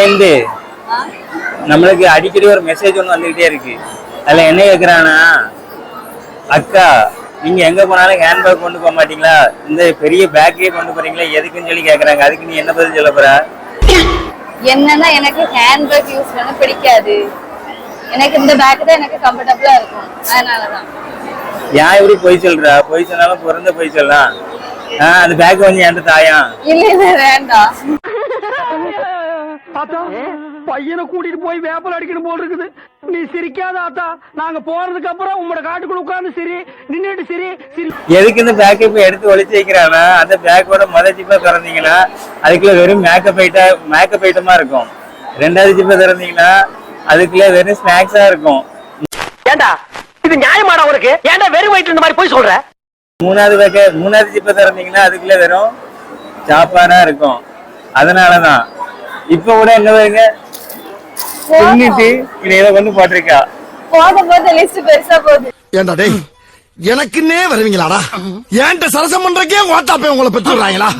ஏந்து நம்மளுக்கு அடிக்கடி ஒரு மெசேஜ் ஒன்று வந்துகிட்டே இருக்கு. அதுல என்ன கேக்குறானா அக்கா நீங்க எங்க போனாலும் ஹேண்ட்பேக் கொண்டு போக மாட்டீங்களா? இந்த பெரிய பேக்கே கொண்டு போறீங்களா? எதுக்குன்னு சொல்லி கேட்குறாங்க அதுக்கு நீ என்ன பதில் சொல்ல போற? என்னன்னா எனக்கு ஹேண்ட்பேக் யூஸ் பண்ண பிடிக்காது. எனக்கு இந்த பேக் தான் எனக்கு கம்ஃபர்டபுளா இருக்கும். அதனாலதான். ஏன் இப்படி பொய் சொல்றா? பொய் சொன்னாலும் பிறந்த பொய் சொல்லலாம் ஆஹ் அந்த பேக் வந்து என்கிட்ட தாயா? இல்ல இல்ல வேண்டாம் பையனை கூட்டிட்டு போய் வேப்பல் அடிக்கணும் போல் இருக்குது. நீ சிரிக்காத ஆத்தா நாங்க போனதுக்கு அப்புறம் உங்களோட காட்டுக்குள்ள உட்கார்ந்து சிரி நின்னுட்டு சிரி சிரி. எதுக்கு இந்த பேக்கை இப்ப எடுத்து ஒளிச்சு வைக்கிறானா? அந்த பேக்கோட முத ஜிப்பை திறந்தீங்கன்னா அதுக்குள்ள வெறும் மேக்கப் ஐட்ட மேக்கப் ஐட்டமா இருக்கும். ரெண்டாவது ஜிப்பை திறந்தீங்கன்னா அதுக்குள்ள வெறும் ஸ்நாக்ஸா இருக்கும். ஏண்டா? இது நியாயமாடா உனக்கு? ஏன்டா வயிற்று இந்த மாதிரி போய் சொல்ற? மூணாவது பேக்க மூணாவது ஜிப்பை திறந்தீங்கன்னா அதுக்குள்ள வெறும் சாப்பாடா இருக்கும். அதனாலதான். இப்ப கூட என்ன தின்னுட்டு இதை கொண்டு போட்டிருக்கா. போத போத லிஸ்ட் பெருசா போகுது ஏண்டா டேய் எனக்குன்னே வருவீங்களாடா? ஏன்ட்ட சரசம் பண்றக்கே ஓட்டாப்பே உங்களை பெற்றுறாங்களா